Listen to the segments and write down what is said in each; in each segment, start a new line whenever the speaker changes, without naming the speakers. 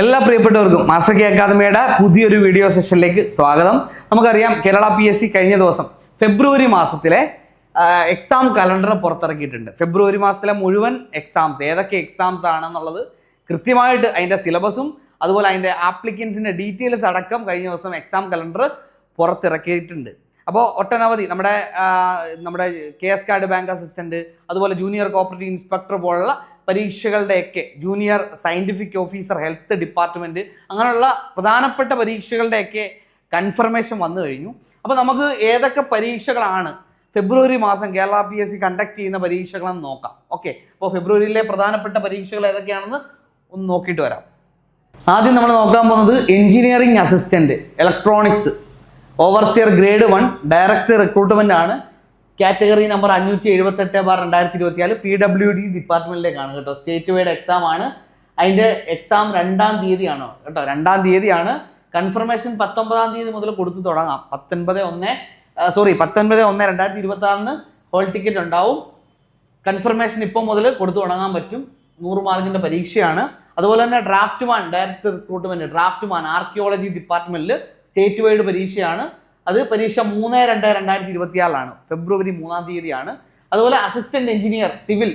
എല്ലാ പ്രിയപ്പെട്ടവർക്കും master K അക്കാദമിയുടെ പുതിയൊരു വീഡിയോ സെഷനിലേക്ക് സ്വാഗതം. നമുക്കറിയാം കേരള പി എസ് സി കഴിഞ്ഞ ദിവസം ഫെബ്രുവരി മാസത്തിലെ എക്സാം കലണ്ടർ പുറത്തിറക്കിയിട്ടുണ്ട്. ഫെബ്രുവരി മാസത്തിലെ മുഴുവൻ എക്സാംസ് ഏതൊക്കെ എക്സാംസ് ആണെന്നുള്ളത് കൃത്യമായിട്ട് അതിന്റെ സിലബസും അതുപോലെ അതിന്റെ ആപ്ലിക്കൻസിന്റെ ഡീറ്റെയിൽസ് അടക്കം കഴിഞ്ഞ ദിവസം എക്സാം കലണ്ടർ പുറത്തിറക്കിയിട്ടുണ്ട്. അപ്പോൾ ഒട്ടനവധി നമ്മുടെ നമ്മുടെ K S card bank assistant അതുപോലെ ജൂനിയർ കോപ്പറേറ്റീവ് ഇൻസ്പെക്ടർ പോലുള്ള പരീക്ഷകളുടെയൊക്കെ junior scientific officer health department അങ്ങനെയുള്ള പ്രധാനപ്പെട്ട പരീക്ഷകളുടെയൊക്കെ കൺഫർമേഷൻ വന്നു കഴിഞ്ഞു. അപ്പോൾ നമുക്ക് ഏതൊക്കെ പരീക്ഷകളാണ് ഫെബ്രുവരി മാസം Kerala P S C conduct ചെയ്യുന്ന പരീക്ഷകളെന്ന് നോക്കാം. ഓക്കെ അപ്പോൾ ഫെബ്രുവരിയിലെ പ്രധാനപ്പെട്ട പരീക്ഷകൾ ഏതൊക്കെയാണെന്ന് ഒന്ന് നോക്കിയിട്ട് വരാം. ആദ്യം നമ്മൾ നോക്കാൻ പോകുന്നത് engineering assistant electronics overseer grade one direct recruitment ആണ്. കാറ്റഗറി നമ്പർ അഞ്ഞൂറ്റി എഴുപത്തെട്ട് ബാർ രണ്ടായിരത്തി ഇരുപത്തിനാല് പി ഡബ്ല്യു ഡി ഡിപ്പാർട്ട്മെന്റിലേക്കാണ് കേട്ടോ. സ്റ്റേറ്റ് വൈഡ് എക്സാം ആണ്. അതിന്റെ എക്സാം രണ്ടാം തീയതിയാണോ? കേട്ടോ രണ്ടാം തീയതിയാണ്. കൺഫർമേഷൻ പത്തൊമ്പതാം തീയതി മുതൽ കൊടുത്തു തുടങ്ങാം. പത്തൊൻപത് ഒന്ന് സോറി പത്തൊൻപത് ഒന്ന് രണ്ടായിരത്തി ഇരുപത്തി ആറിന് ഹോൾ ടിക്കറ്റ് ഉണ്ടാവും. കൺഫർമേഷൻ ഇപ്പം മുതൽ കൊടുത്തു തുടങ്ങാൻ പറ്റും. നൂറ് മാർക്കിന്റെ പരീക്ഷയാണ്. അതുപോലെ തന്നെ draftsman direct recruitment draftsman archaeology ഡിപ്പാർട്ട്മെന്റിൽ സ്റ്റേറ്റ് വൈഡ് പരീക്ഷയാണ്. അത് പരീക്ഷ മൂന്ന് രണ്ട് രണ്ടായിരത്തി ഇരുപത്തിയാറിലാണ്. ഫെബ്രുവരി മൂന്നാം തീയതിയാണ്. അതുപോലെ assistant engineer civil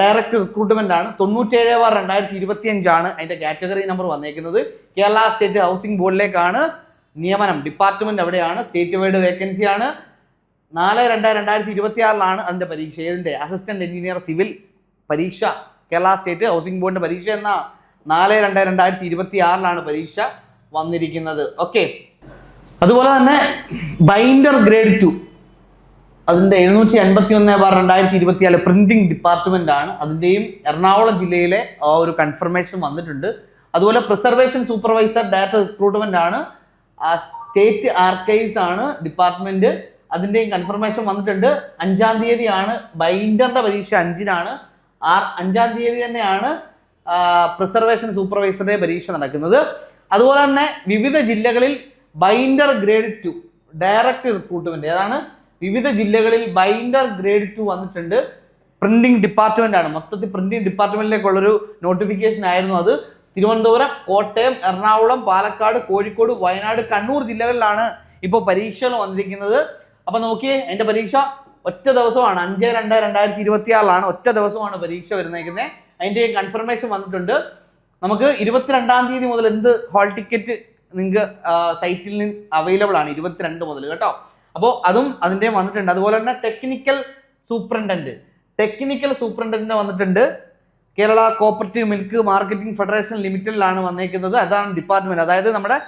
direct recruitment ആണ്. തൊണ്ണൂറ്റേഴ് ബാർ രണ്ടായിരത്തി ഇരുപത്തി അഞ്ചാണ് അതിന്റെ കാറ്റഗറി നമ്പർ വന്നേക്കുന്നത്. കേരള സ്റ്റേറ്റ് ഹൗസിംഗ് ബോർഡിലേക്കാണ് നിയമനം. ഡിപ്പാർട്ട്മെന്റ് അവിടെയാണ് സ്റ്റേറ്റ് വൈഡ് വേക്കൻസി ആണ്. നാല് രണ്ട് രണ്ടായിരത്തി ഇരുപത്തി ആറിലാണ് അതിന്റെ പരീക്ഷ. ഏതിന്റെ? അസിസ്റ്റന്റ് എഞ്ചിനീയർ സിവിൽ പരീക്ഷ. കേരള സ്റ്റേറ്റ് ഹൗസിംഗ് ബോർഡിന്റെ പരീക്ഷ എന്ന? നാല് രണ്ട് രണ്ടായിരത്തി ഇരുപത്തി ആറിലാണ് പരീക്ഷ വന്നിരിക്കുന്നത്. ഓക്കെ അതുപോലെ തന്നെ ബൈൻഡർ ഗ്രേഡ് ടു അതിന്റെ എഴുന്നൂറ്റി അൻപത്തി ഒന്ന് ബാർ രണ്ടായിരത്തി ഇരുപത്തിനാല് പ്രിന്റിംഗ് ഡിപ്പാർട്ട്മെന്റ് ആണ്. അതിന്റെയും എറണാകുളം ജില്ലയിലെ ആ ഒരു കൺഫർമേഷൻ വന്നിട്ടുണ്ട്. അതുപോലെ പ്രിസർവേഷൻ സൂപ്പർവൈസർ ഡയറക്ടർ റിക്രൂട്ട്മെന്റ് ആണ്. സ്റ്റേറ്റ് ആർക്കൈവ്സ് ആണ് ഡിപ്പാർട്ട്മെന്റ് അതിന്റെയും കൺഫർമേഷൻ വന്നിട്ടുണ്ട്. അഞ്ചാം തീയതിയാണ് ബൈൻഡറിന്റെ പരീക്ഷ അഞ്ചിനാണ്. ആർ അഞ്ചാം തീയതി തന്നെയാണ് പ്രിസർവേഷൻ സൂപ്പർവൈസറുടെ പരീക്ഷ നടക്കുന്നത്. അതുപോലെ തന്നെ വിവിധ ജില്ലകളിൽ binder grade two direct recruitment ഏതാണ്? വിവിധ ജില്ലകളിൽ ബൈൻഡർ ഗ്രേഡ് ടു വന്നിട്ടുണ്ട്. പ്രിന്റിംഗ് ഡിപ്പാർട്ട്മെന്റ് ആണ്. മൊത്തത്തിൽ പ്രിന്റിംഗ് ഡിപ്പാർട്ട്മെന്റിലേക്കുള്ളൊരു നോട്ടിഫിക്കേഷൻ ആയിരുന്നു അത്. തിരുവനന്തപുരം കോട്ടയം എറണാകുളം പാലക്കാട് കോഴിക്കോട് വയനാട് കണ്ണൂർ ജില്ലകളിലാണ് ഇപ്പോൾ പരീക്ഷകൾ വന്നിരിക്കുന്നത്. അപ്പൊ നോക്കിയേ എന്റെ പരീക്ഷ ഒറ്റ ദിവസമാണ്. അഞ്ച് രണ്ട് രണ്ടായിരത്തി ഇരുപത്തി ആറിലാണ് ഒറ്റ ദിവസമാണ് പരീക്ഷ വരുന്നേക്കുന്നത്. അതിന്റെ കൺഫർമേഷൻ വന്നിട്ടുണ്ട്. നമുക്ക് ഇരുപത്തിരണ്ടാം തീയതി മുതൽ എന്ത് ഹാൾ ടിക്കറ്റ് നിങ്ങൾക്ക് സൈറ്റിൽ നിന്ന് അവൈലബിൾ ആണ് ഇരുപത്തിരണ്ട് മുതൽ കേട്ടോ? അപ്പോൾ അതും അതിന്റെ വന്നിട്ടുണ്ട്. അതുപോലെ തന്നെ ടെക്നിക്കൽ സൂപ്രണ്ടന്റ് ടെക്നിക്കൽ സൂപ്രണ്ടന്റിന് വന്നിട്ടുണ്ട്. Kerala cooperative milk marketing federation ലിമിറ്റഡിലാണ് വന്നേക്കുന്നത്. അതാണ് ഡിപ്പാർട്ട്മെന്റ് അതായത് നമ്മുടെ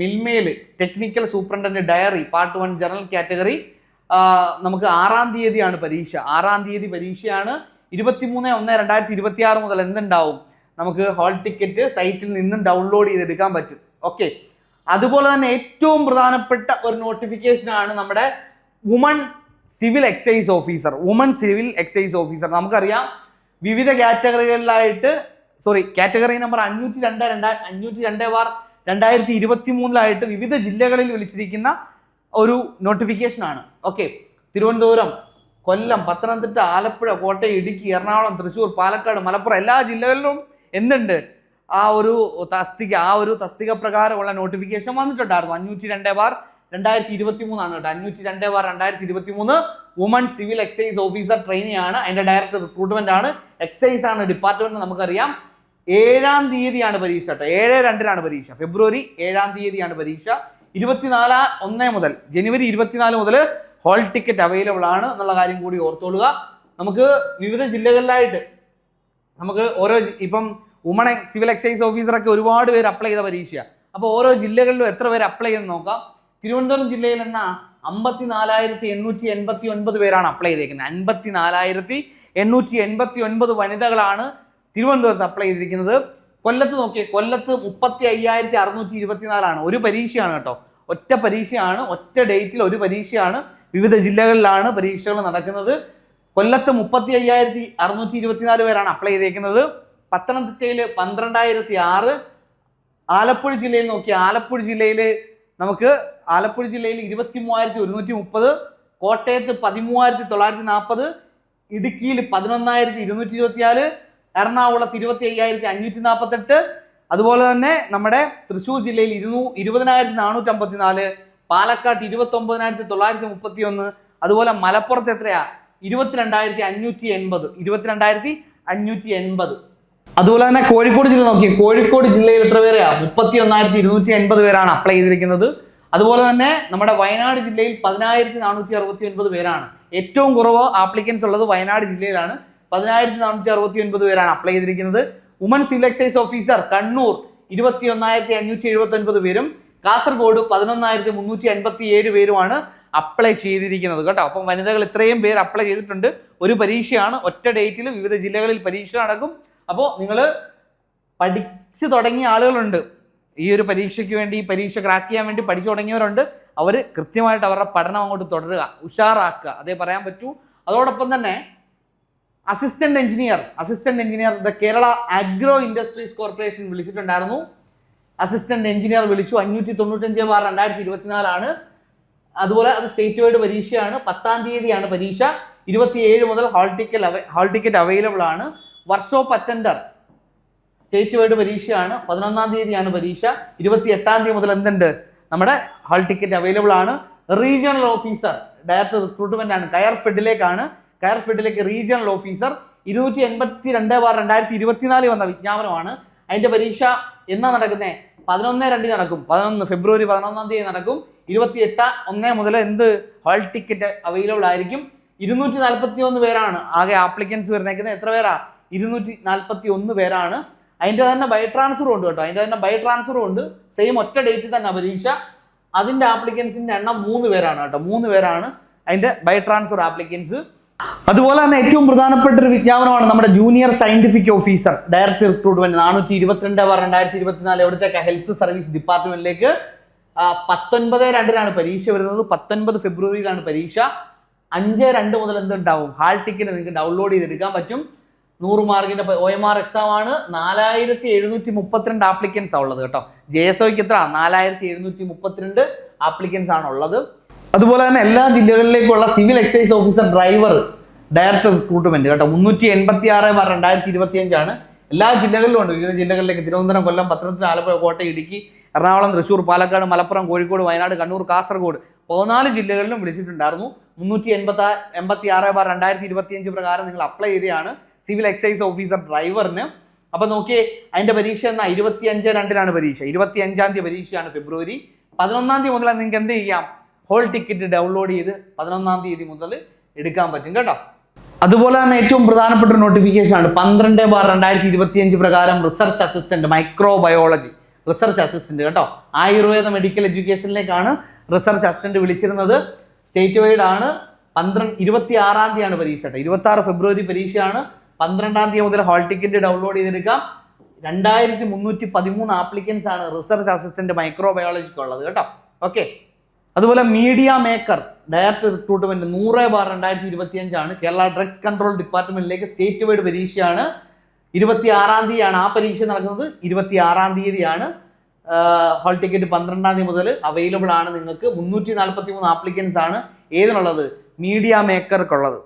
മിൽമയിൽ technical superintendent dairy part one general category നമുക്ക് ആറാം തീയതിയാണ് പരീക്ഷ. ആറാം തീയതി പരീക്ഷയാണ് ഇരുപത്തിമൂന്ന് ഒന്ന് രണ്ടായിരത്തി ഇരുപത്തി ആറ് മുതൽ എന്തുണ്ടാവും? നമുക്ക് ഹോൾ ടിക്കറ്റ് സൈറ്റിൽ നിന്നും ഡൗൺലോഡ് ചെയ്തെടുക്കാൻ പറ്റും. ഓക്കെ അതുപോലെ തന്നെ ഏറ്റവും പ്രധാനപ്പെട്ട ഒരു നോട്ടിഫിക്കേഷൻ ആണ് നമ്മുടെ woman civil excise officer woman civil excise officer നമുക്കറിയാം വിവിധ കാറ്റഗറികളിലായിട്ട് സോറി കാറ്റഗറി നമ്പർ അഞ്ഞൂറ്റി രണ്ട് രണ്ടായി അഞ്ഞൂറ്റി രണ്ട് ബാർ രണ്ടായിരത്തി ഇരുപത്തി മൂന്നിലായിട്ട് വിവിധ ജില്ലകളിൽ വിളിച്ചിരിക്കുന്ന ഒരു നോട്ടിഫിക്കേഷൻ ആണ്. ഓക്കെ തിരുവനന്തപുരം കൊല്ലം പത്തനംതിട്ട ആലപ്പുഴ കോട്ടയം ഇടുക്കി എറണാകുളം തൃശ്ശൂർ പാലക്കാട് മലപ്പുറം എല്ലാ ജില്ലകളിലും എന്തുണ്ട്? ആ ഒരു തസ്തിക ആ ഒരു തസ്തിക പ്രകാരമുള്ള നോട്ടിഫിക്കേഷൻ വന്നിട്ടുണ്ടായിരുന്നു. അഞ്ഞൂറ്റി രണ്ട് ബാർ രണ്ടായിരത്തി ഇരുപത്തി മൂന്നാണ് കേട്ടോ. അഞ്ഞൂറ്റി രണ്ട് ബാർ രണ്ടായിരത്തി ഇരുപത്തി മൂന്ന് woman civil excise officer trainee ആണ്. അതിന്റെ ഡയറക്ടർ റിക്രൂട്ട്മെന്റ് ആണ്. എക്സൈസ് ആണ് ഡിപ്പാർട്ട്മെന്റ് നമുക്കറിയാം. ഏഴാം തീയതിയാണ് പരീക്ഷ കേട്ടോ. ഏഴ് രണ്ടിനാണ് പരീക്ഷ. ഫെബ്രുവരി ഏഴാം തീയതിയാണ് പരീക്ഷ. ഇരുപത്തിനാല് ഒന്ന് മുതൽ ജനുവരി ഇരുപത്തിനാല് മുതൽ ഹോൾ ടിക്കറ്റ് അവൈലബിൾ ആണ് എന്നുള്ള കാര്യം കൂടി ഓർത്തോളുക. നമുക്ക് വിവിധ ജില്ലകളിലായിട്ട് നമുക്ക് ഓരോ ഇപ്പം വുമൺ സിവിൽ എക്സൈസ് ഓഫീസറൊക്കെ ഒരുപാട് പേര് അപ്ലൈ ചെയ്ത പരീക്ഷയാണ് അപ്പോൾ ഓരോ ജില്ലകളിലും എത്ര പേര് അപ്ലൈ ചെയ്ത് നോക്കാം. തിരുവനന്തപുരം ജില്ലയിൽ എന്ന അമ്പത്തി നാലായിരത്തി എണ്ണൂറ്റി എൺപത്തി ഒൻപത് പേരാണ് അപ്ലൈ ചെയ്തിരിക്കുന്നത് അൻപത്തി നാലായിരത്തി എണ്ണൂറ്റി എൺപത്തി ഒൻപത് വനിതകളാണ് തിരുവനന്തപുരത്ത് അപ്ലൈ ചെയ്തിരിക്കുന്നത്. കൊല്ലത്ത് നോക്കിയേ കൊല്ലത്ത് മുപ്പത്തി അയ്യായിരത്തി അറുന്നൂറ്റി ഇരുപത്തിനാലാണ് ഒരു പരീക്ഷയാണ് കേട്ടോ. ഒറ്റ പരീക്ഷയാണ് ഒറ്റ ഡേറ്റിൽ ഒരു പരീക്ഷയാണ്. വിവിധ ജില്ലകളിലാണ് പരീക്ഷകൾ നടക്കുന്നത്. കൊല്ലത്ത് മുപ്പത്തി അയ്യായിരത്തി അറുന്നൂറ്റി ഇരുപത്തിനാല് പേരാണ് അപ്ലൈ ചെയ്തേക്കുന്നത്. പത്തനംതിട്ടയിൽ പന്ത്രണ്ടായിരത്തി ആറ് ആലപ്പുഴ ജില്ലയിൽ നോക്കി ആലപ്പുഴ ജില്ലയിൽ നമുക്ക് ആലപ്പുഴ ജില്ലയിൽ ഇരുപത്തി മൂവായിരത്തി ഒരുന്നൂറ്റി മുപ്പത് കോട്ടയത്ത് പതിമൂവായിരത്തി തൊള്ളായിരത്തി നാൽപ്പത് ഇടുക്കിയിൽ പതിനൊന്നായിരത്തി ഇരുന്നൂറ്റി ഇരുപത്തിനാല് എറണാകുളത്ത് ഇരുപത്തി അയ്യായിരത്തി അഞ്ഞൂറ്റി നാൽപ്പത്തെട്ട് അതുപോലെ തന്നെ നമ്മുടെ തൃശ്ശൂർ ജില്ലയിൽ ഇരുന്നൂ ഇരുപതിനായിരത്തി നാനൂറ്റി അമ്പത്തി നാല് പാലക്കാട്ട് ഇരുപത്തി ഒമ്പതിനായിരത്തി തൊള്ളായിരത്തി മുപ്പത്തി ഒന്ന് അതുപോലെ മലപ്പുറത്ത് എത്രയാ? ഇരുപത്തിരണ്ടായിരത്തി അഞ്ഞൂറ്റി എൺപത് ഇരുപത്തിരണ്ടായിരത്തി അഞ്ഞൂറ്റി എൺപത് അതുപോലെ തന്നെ കോഴിക്കോട് ജില്ല നോക്കി കോഴിക്കോട് ജില്ലയിൽ എത്ര പേരെയാ മുപ്പത്തി ഒന്നായിരത്തി ഇരുന്നൂറ്റി എൺപത് പേരാണ് അപ്ലൈ ചെയ്തിരിക്കുന്നത്. അതുപോലെ തന്നെ നമ്മുടെ വയനാട് ജില്ലയിൽ പതിനായിരത്തി നാനൂറ്റി അറുപത്തി ഒൻപത് പേരാണ്. ഏറ്റവും കുറവ് ആപ്ലിക്കൻസ് ഉള്ളത് വയനാട് ജില്ലയിലാണ്. പതിനായിരത്തി നാനൂറ്റി അറുപത്തി ഒൻപത് പേരാണ് അപ്ലൈ ചെയ്തിരിക്കുന്നത്. Woman civil excise officer Kannur. ഇരുപത്തി ഒന്നായിരത്തി അഞ്ഞൂറ്റി എഴുപത്തി ഒൻപത് പേരും. കാസർഗോഡ് പതിനൊന്നായിരത്തി മുന്നൂറ്റി അൻപത്തി ഏഴ് പേരുമാണ് അപ്ലൈ ചെയ്തിരിക്കുന്നത്. കേട്ടോ. അപ്പം വനിതകൾ ഇത്രയും പേര് അപ്ലൈ ചെയ്തിട്ടുണ്ട്. ഒരു പരീക്ഷയാണ്. ഒറ്റ ഡേറ്റിൽ വിവിധ ജില്ലകളിൽ പരീക്ഷ നടക്കും. അപ്പോൾ നിങ്ങൾ പഠിച്ചു തുടങ്ങിയ ആളുകളുണ്ട്. ഈ ഒരു പരീക്ഷയ്ക്ക് വേണ്ടി ഈ പരീക്ഷ ക്രാക്ക് ചെയ്യാൻ വേണ്ടി പഠിച്ചു തുടങ്ങിയവരുണ്ട്. അവർ കൃത്യമായിട്ട് അവരുടെ പഠനം അങ്ങോട്ട് തുടരുക ഉഷാറാക്കുക. അതേ പറയാൻ പറ്റൂ. അതോടൊപ്പം തന്നെ assistant engineer assistant engineer the Kerala agro industries corporation വിളിച്ചിട്ടുണ്ടായിരുന്നു. അസിസ്റ്റന്റ് എഞ്ചിനീയർ വിളിച്ചു. അഞ്ഞൂറ്റി തൊണ്ണൂറ്റഞ്ച് ബാർ രണ്ടായിരത്തി ഇരുപത്തിനാലാണ് അതുപോലെ അത് സ്റ്റേറ്റ് വൈഡ് പരീക്ഷയാണ്. പത്താം തീയതിയാണ് പരീക്ഷ. ഇരുപത്തിയേഴ് മുതൽ hall ticket hall ticket available ആണ്. വർക്ക്ഷോപ്പ് അറ്റൻഡർ സ്റ്റേറ്റ് വൈഡ് പരീക്ഷയാണ്. പതിനൊന്നാം തീയതിയാണ് പരീക്ഷ. ഇരുപത്തി എട്ടാം തീയതി മുതൽ എന്തുണ്ട്? നമ്മുടെ ഹാൾ ടിക്കറ്റ് അവൈലബിൾ ആണ്. റീജിയണൽ ഓഫീസർ ഡയറക്ടർ റിക്രൂട്ട്മെന്റ് ആണ്. കയർ ഫെഡിലേക്കാണ്. കയർ ഫെഡിലേക്ക് റീജിയണൽ ഓഫീസർ ഇരുന്നൂറ്റി എൺപത്തി രണ്ട് ബാർ രണ്ടായിരത്തി ഇരുപത്തിനാലിൽ വന്ന വിജ്ഞാപനമാണ്. അതിന്റെ പരീക്ഷ എന്നാ നടക്കുന്നത് പതിനൊന്ന് രണ്ടി നടക്കും. പതിനൊന്ന് ഫെബ്രുവരി പതിനൊന്നാം തീയതി നടക്കും. ഇരുപത്തി എട്ട് ഒന്ന് മുതൽ എന്ത്? ഹാൾ ടിക്കറ്റ് അവൈലബിൾ ആയിരിക്കും. ഇരുന്നൂറ്റി നാൽപ്പത്തി ഒന്ന് പേരാണ്. ആകെ ആപ്ലിക്കൻസ് വരുന്നേക്കുന്നത്. എത്ര പേരാ? ഇരുന്നൂറ്റി നാൽപ്പത്തി ഒന്ന് പേരാണ്. അതിന്റെ തന്നെ ബൈ ട്രാൻസ്ഫറും ഉണ്ട് കേട്ടോ. അതിന്റെ തന്നെ ബൈ ട്രാൻസ്ഫറും ഉണ്ട്. സെയിം ഒറ്റ ഡേറ്റിൽ തന്നെ പരീക്ഷ അതിന്റെ ആപ്ലിക്കൻസിന്റെ എണ്ണം മൂന്ന് പേരാണ് കേട്ടോ. മൂന്ന് പേരാണ് അതിന്റെ ബൈ ട്രാൻസ്ഫർ ആപ്ലിക്കൻസ് അതുപോലെ തന്നെ ഏറ്റവും പ്രധാനപ്പെട്ട ഒരു വിജ്ഞാപനമാണ് നമ്മുടെ junior scientific officer direct recruitment നാനൂറ്റി ഇരുപത്തിരണ്ട് ബാർ രണ്ടായിരത്തി ഇരുപത്തിനാല് എവിടത്തേക്ക് ഹെൽത്ത് സർവീസ് ഡിപ്പാർട്ട്മെന്റിലേക്ക് പത്തൊൻപത് രണ്ടിനാണ് പരീക്ഷ വരുന്നത്. പത്തൊൻപത് ഫെബ്രുവരിയിലാണ് പരീക്ഷ. അഞ്ച് രണ്ട് മുതൽ എന്തുണ്ടാവും? ഹാൾ ടിക്കറ്റ് നിങ്ങൾക്ക് ഡൗൺലോഡ് ചെയ്തെടുക്കാൻ പറ്റും. നൂറ് മാർക്കിന്റെ ഒ എം ആർ എക്സാം ആണ്. നാലായിരത്തി എഴുന്നൂറ്റി മുപ്പത്തിരണ്ട് ആപ്ലിക്കൻസ് ഉള്ളത് കേട്ടോ. ജെ എസ് ഒക്ക് എത്ര നാലായിരത്തി എഴുന്നൂറ്റി മുപ്പത്തിരണ്ട് ആപ്ലിക്കൻസ് ആണ് ഉള്ളത്. അതുപോലെ തന്നെ എല്ലാ ജില്ലകളിലേക്കുള്ള civil excise officer driver direct recruitment കേട്ടോ. മുന്നൂറ്റി എൺപത്തി ആറ് ബാർ രണ്ടായിരത്തി ഇരുപത്തി അഞ്ചാണ് എല്ലാ ജില്ലകളിലും ഉണ്ട്. വിവിധ ജില്ലകളിലേക്ക് തിരുവനന്തപുരം കൊല്ലം പത്തനംതിട്ട ആലപ്പുഴ കോട്ടയം ഇടുക്കി എറണാകുളം തൃശ്ശൂർ പാലക്കാട് മലപ്പുറം കോഴിക്കോട് വയനാട് കണ്ണൂർ കാസർഗോഡ് പതിനാല് ജില്ലകളിലും വിളിച്ചിട്ടുണ്ടായിരുന്നു. മുന്നൂറ്റി എൺപത്തി എൺപത്തി ആറ് ബാർ രണ്ടായിരത്തി ഇരുപത്തി അഞ്ച് പ്രകാരം നിങ്ങൾ അപ്ലൈ ചെയ്തതാണ്. സിവിൽ എക്സൈസ് ഓഫീസർ ഡ്രൈവറിന് അപ്പൊ നോക്കിയേ അതിന്റെ പരീക്ഷ എന്നാ? ഇരുപത്തി അഞ്ച് രണ്ടിനാണ് പരീക്ഷ. ഇരുപത്തി അഞ്ചാം തീയതി പരീക്ഷയാണ് ഫെബ്രുവരി. പതിനൊന്നാം തീയതി മുതൽ നിങ്ങൾക്ക് എന്ത് ചെയ്യാം? ഹോൾ ടിക്കറ്റ് ഡൗൺലോഡ് ചെയ്ത് പതിനൊന്നാം തീയതി മുതൽ എടുക്കാൻ പറ്റും കേട്ടോ. അതുപോലെ തന്നെ ഏറ്റവും പ്രധാനപ്പെട്ട നോട്ടിഫിക്കേഷൻ ആണ്. പന്ത്രണ്ട് ബാർ രണ്ടായിരത്തി ഇരുപത്തി അഞ്ച് പ്രകാരം research assistant microbiology research assistant കേട്ടോ. ആയുർവേദ മെഡിക്കൽ എഡ്യൂക്കേഷനിലേക്കാണ് റിസർച്ച് അസിസ്റ്റന്റ് വിളിച്ചിരുന്നത്. സ്റ്റേറ്റ് വൈഡ് ആണ്. പന്ത്രണ്ട് ഇരുപത്തി ആറാം തീയതിയാണ് പരീക്ഷ കേട്ടോ. ഇരുപത്തി ആറ് ഫെബ്രുവരി പരീക്ഷയാണ്. പന്ത്രണ്ടാം തീയതി മുതൽ ഹാൾ ടിക്കറ്റ് ഡൗൺലോഡ് ചെയ്തെടുക്കാം. രണ്ടായിരത്തി മുന്നൂറ്റി പതിമൂന്ന് ആപ്ലിക്കൻസ് ആണ് റിസർച്ച് അസിസ്റ്റന്റ് മൈക്രോബയോളജിക്ക് ഉള്ളത് കേട്ടോ. ഓക്കെ അതുപോലെ മീഡിയ മേക്കർ ഡയറക്ടർ റിക്രൂട്ട്മെന്റ് നൂറ് ബാർ രണ്ടായിരത്തി ഇരുപത്തി അഞ്ചാണ് കേരള ഡ്രഗ്സ് കൺട്രോൾ ഡിപ്പാർട്ട്മെന്റിലേക്ക് സ്റ്റേറ്റ് വൈഡ് പരീക്ഷയാണ്. ഇരുപത്തി ആറാം തീയതിയാണ് ആ പരീക്ഷ നടക്കുന്നത്. ഇരുപത്തി ആറാം തീയതിയാണ് ഹോൾ ടിക്കറ്റ് പന്ത്രണ്ടാം തീയതി മുതൽ അവൈലബിൾ ആണ് നിങ്ങൾക്ക്. മുന്നൂറ്റി നാൽപ്പത്തി മൂന്ന് ആപ്ലിക്കൻസ് ആണ് ഏതിനുള്ളത്? മീഡിയ മേക്കർക്കുള്ളത്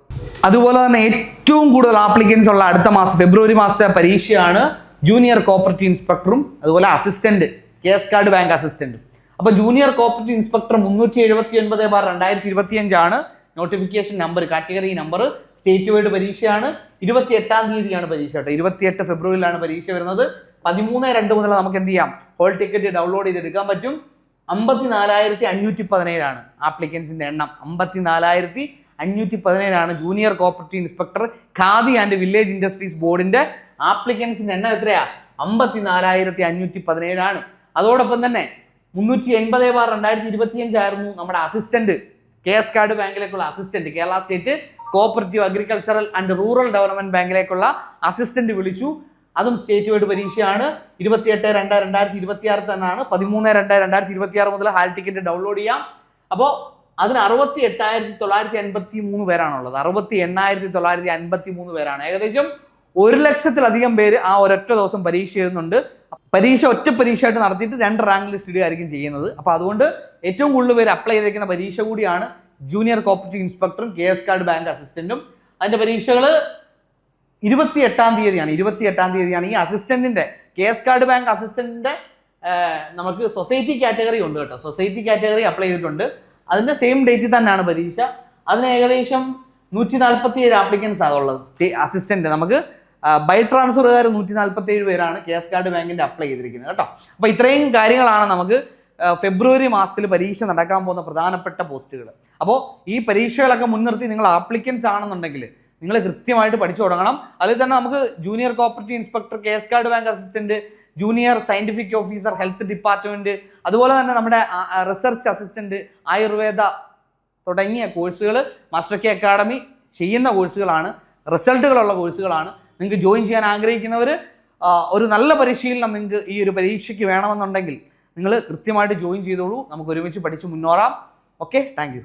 അതുപോലെ തന്നെ ഏറ്റവും കൂടുതൽ ആപ്ലിക്കൻസ് ഉള്ള അടുത്ത മാസം ഫെബ്രുവരി മാസത്തെ പരീക്ഷയാണ് ജൂനിയർ കോപ്പറേറ്റീവ് ഇൻസ്പെക്ടറും അതുപോലെ assistant K S card bank അസിസ്റ്റന്റും അപ്പൊ ജൂനിയർ കോപ്പറേറ്റീവ് ഇൻസ്പെക്ടർ മുന്നൂറ്റി എഴുപത്തി ഒൻപത് ബാർ രണ്ടായിരത്തി ഇരുപത്തി അഞ്ചാണ് notification number category number state wide പരീക്ഷയാണ്. ഇരുപത്തി എട്ടാം തീയതിയാണ് പരീക്ഷ കേട്ടോ. ഇരുപത്തിയെട്ട് ഫെബ്രുവരിയിലാണ് പരീക്ഷ വരുന്നത്. പതിമൂന്ന് രണ്ട് മുതൽ നമുക്ക് എന്ത് ചെയ്യാം? ഹോൾ ടിക്കറ്റ് ഡൗൺലോഡ് ചെയ്തെടുക്കാൻ പറ്റും. അമ്പത്തി നാലായിരത്തി അഞ്ഞൂറ്റി പതിനേഴാണ് ആപ്ലിക്കൻസിന്റെ എണ്ണം. അമ്പത്തി നാലായിരത്തി അഞ്ഞൂറ്റി പതിനേഴാണ് junior cooperative inspector Khadi and village industries ബോർഡിന്റെ ആപ്ലിക്കൻസിന്റെ എണ്ണം എത്രയാ? അമ്പത്തി നാലായിരത്തി അഞ്ഞൂറ്റി പതിനേഴാണ് അതോടൊപ്പം തന്നെ മുന്നൂറ്റി എൺപത് ബാർ രണ്ടായിരത്തി ഇരുപത്തി അഞ്ചായിരുന്നു നമ്മുടെ assistant. K S card ബാങ്കിലേക്കുള്ള assistant. Kerala state cooperative agricultural and rural development ബാങ്കിലേക്കുള്ള assistant വിളിച്ചു. അതും സ്റ്റേറ്റ് വൈഡ് പരീക്ഷയാണ്. ഇരുപത്തിയെട്ട് രണ്ട് രണ്ടായിരത്തി ഇരുപത്തി ആറ് തന്നെയാണ് പതിമൂന്ന് രണ്ട് രണ്ടായിരത്തി ഇരുപത്തി ആറ് മുതൽ ഹാൾ ടിക്കറ്റ് ഡൗൺലോഡ് ചെയ്യാം. അപ്പോൾ അതിന് അറുപത്തി എട്ടായിരത്തി തൊള്ളായിരത്തി അൻപത്തി മൂന്ന് പേരാണുള്ളത്. അറുപത്തി എണ്ണായിരത്തി തൊള്ളായിരത്തി അൻപത്തി മൂന്ന് പേരാണ്. ഏകദേശം ഒരു ലക്ഷത്തിലധികം പേര് ആ ഒരൊറ്റ ദിവസം പരീക്ഷ എഴുതുന്നുണ്ട്. പരീക്ഷ ഒറ്റ പരീക്ഷയായിട്ട് നടത്തിയിട്ട് രണ്ട് റാങ്ക് ലിസ്റ്റ് ഇടുകയായിരിക്കും ചെയ്യുന്നത്. അപ്പോൾ അതുകൊണ്ട് ഏറ്റവും കൂടുതൽ പേര് അപ്ലൈ ചെയ്തേക്കുന്ന പരീക്ഷ കൂടിയാണ് ജൂനിയർ കോപ്പറേറ്റീവ് ഇൻസ്പെക്ടറും കെ എസ് കാർഡ് ബാങ്ക് അസിസ്റ്റന്റും. അതിന്റെ പരീക്ഷകൾ ഇരുപത്തി എട്ടാം തീയതിയാണ്. ഇരുപത്തി എട്ടാം തീയതിയാണ് ഈ അസിസ്റ്റന്റിന്റെ കെ എസ് കാർഡ് ബാങ്ക് അസിസ്റ്റന്റിന്റെ നമുക്ക് സൊസൈറ്റി കാറ്റഗറി ഉണ്ട് കേട്ടോ. സൊസൈറ്റി കാറ്റഗറി അപ്ലൈ ചെയ്തിട്ടുണ്ട്. അതിന്റെ സെയിം ഡേറ്റിൽ തന്നെയാണ് പരീക്ഷ. അതിന് ഏകദേശം നൂറ്റി നാൽപ്പത്തി ഏഴ് ആപ്ലിക്കൻസ് ആണുള്ളത് സ്റ്റേ അസിസ്റ്റന്റ് നമുക്ക് ബൈ ട്രാൻസ്ഫറുകാർ നൂറ്റി നാൽപ്പത്തി ഏഴ് പേരാണ് കെ എസ് കാർഡ് ബാങ്കിന്റെ അപ്ലൈ ചെയ്തിരിക്കുന്നത് കേട്ടോ. അപ്പോൾ ഇത്രയും കാര്യങ്ങളാണ് നമുക്ക് ഫെബ്രുവരി മാസത്തിൽ പരീക്ഷ നടക്കാൻ പോകുന്ന പ്രധാനപ്പെട്ട പോസ്റ്റുകൾ അപ്പോൾ ഈ പരീക്ഷകളൊക്കെ മുൻനിർത്തി നിങ്ങൾ ആപ്ലിക്കൻസ് ആണെന്നുണ്ടെങ്കിൽ നിങ്ങൾ കൃത്യമായിട്ട് പഠിച്ചു തുടങ്ങണം. അതിൽ തന്നെ നമുക്ക് junior cooperative inspector K S card bank assistant junior scientific officer health department അതുപോലെ തന്നെ നമ്മുടെ റിസർച്ച് അസിസ്റ്റന്റ് ആയുർവേദ തുടങ്ങിയ കോഴ്സുകൾ മാസ്റ്റർ കെ അക്കാഡമി ചെയ്യുന്ന കോഴ്സുകളാണ് റിസൾട്ടുകളുള്ള കോഴ്സുകളാണ് നിങ്ങൾക്ക് ജോയിൻ ചെയ്യാൻ ആഗ്രഹിക്കുന്നവർ ഒരു നല്ല പരിശീലനം നിങ്ങൾക്ക് ഈ ഒരു പരീക്ഷയ്ക്ക് വേണമെന്നുണ്ടെങ്കിൽ നിങ്ങൾ കൃത്യമായിട്ട് ജോയിൻ ചെയ്തോളൂ. നമുക്ക് ഒരുമിച്ച് പഠിച്ച് മുന്നോറാം. Okay thank